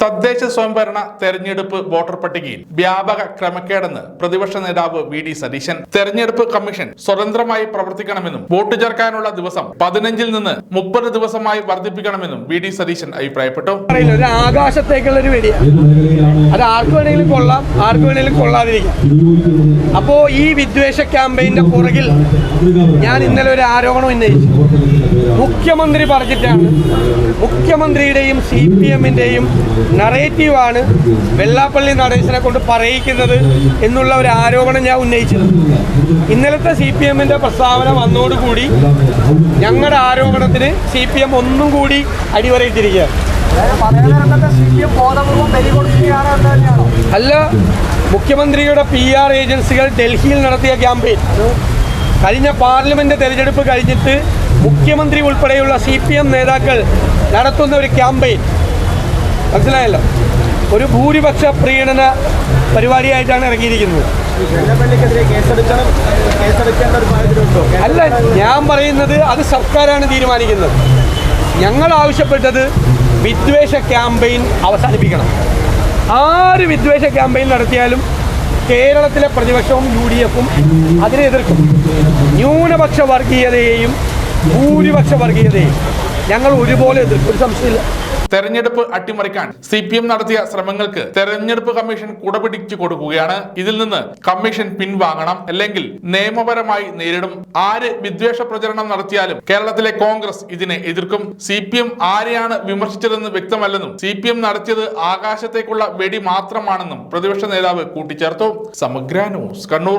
തദ്ദേശ സ്വയംഭരണ തെരഞ്ഞെടുപ്പ് വോട്ടർ പട്ടികയിൽ വ്യാപക ക്രമക്കേടെന്ന് പ്രതിപക്ഷ നേതാവ് വി ഡി സതീശൻ. തെരഞ്ഞെടുപ്പ് കമ്മീഷൻ സ്വതന്ത്രമായി പ്രവർത്തിക്കണമെന്നും വോട്ട് ചേർക്കാനുള്ള ദിവസം പതിനഞ്ചിൽ നിന്ന് മുപ്പത് ദിവസമായി വർദ്ധിപ്പിക്കണമെന്നും വി ഡി സതീശൻ അഭിപ്രായപ്പെട്ടു. ഒരു ആകാശത്തേക്കുള്ള ഒരു അത് ആർക്ക് വേണമെങ്കിലും കൊള്ളാം ആർക്ക് വേണമെങ്കിലും കൊള്ളാതിരിക്കാം. അപ്പോ ഈ വിദ്വേഷ ക്യാമ്പയിന്റെ പുറകിൽ ഞാൻ ഇന്നലെ ഒരു ആരോപണം ഉന്നയിച്ചു. മുഖ്യമന്ത്രി പറഞ്ഞിട്ടാണ്. മുഖ്യമന്ത്രിയുടെയും സി പി എമ്മിന്റെയും നറേറ്റീവാണ് വെള്ളാപ്പള്ളി നടേശനെ കൊണ്ട് പറയിക്കുന്നത് എന്നുള്ള ഒരു ആരോപണം ഞാൻ ഉന്നയിച്ചത്. ഇന്നലത്തെ സി പി എമ്മിന്റെ പ്രസ്താവന വന്നോടുകൂടി ഞങ്ങളുടെ ആരോപണത്തിന് സി പി എം ഒന്നും കൂടി അടിവരയിട്ടിരിക്കുകയാണ്. അല്ല മുഖ്യമന്ത്രിയുടെ പി ആർ ഏജൻസികൾ ഡൽഹിയിൽ നടത്തിയ ക്യാമ്പയിൻ. കഴിഞ്ഞ പാർലമെന്റ് തെരഞ്ഞെടുപ്പ് കഴിഞ്ഞിട്ട് മുഖ്യമന്ത്രി ഉൾപ്പെടെയുള്ള സി പി എം നേതാക്കൾ നടത്തുന്ന ഒരു ക്യാമ്പയിൻ. മനസ്സിലായല്ലോ? ഒരു ഭൂരിപക്ഷ പ്രീണന പരിപാടിയായിട്ടാണ് ഇറങ്ങിയിരിക്കുന്നത്. അല്ല ഞാൻ പറയുന്നത് അത് സർക്കാരാണ് തീരുമാനിക്കുന്നത്. ഞങ്ങൾ ആവശ്യപ്പെട്ടത് വിദ്വേഷ ക്യാമ്പയിൻ അവസാനിപ്പിക്കണം. ആര് വിദ്വേഷ ക്യാമ്പയിൻ നടത്തിയാലും കേരളത്തിലെ പ്രതിപക്ഷവും യു ഡി എഫും അതിനെ എതിർക്കും. ന്യൂനപക്ഷ വർഗീയതയെയും ഭൂരിപക്ഷ വർഗീയതയെ. ഞങ്ങൾ ഒരുപോലെ എതിർക്കും ഒരു സംശയമില്ല. തെരഞ്ഞെടുപ്പ് അട്ടിമറിക്കാൻ സി പി എം നടത്തിയ ശ്രമങ്ങൾക്ക് തെരഞ്ഞെടുപ്പ് കമ്മീഷൻ കുടപിടിച്ചു കൊടുക്കുകയാണ്. ഇതിൽ നിന്ന് കമ്മീഷൻ പിൻവാങ്ങണം അല്ലെങ്കിൽ നിയമപരമായി നേരിടും. ആര് വിദ്വേഷ പ്രചരണം നടത്തിയാലും കേരളത്തിലെ കോൺഗ്രസ് ഇതിനെ എതിർക്കും. സി പി എം ആരെയാണ് വിമർശിച്ചതെന്ന് വ്യക്തമല്ലെന്നും സി പി എം നടത്തിയത് ആകാശത്തേക്കുള്ള വെടി മാത്രമാണെന്നും പ്രതിപക്ഷ നേതാവ് കൂട്ടിച്ചേർത്തു. സമഗ്ര ന്യൂസ് കണ്ണൂർ.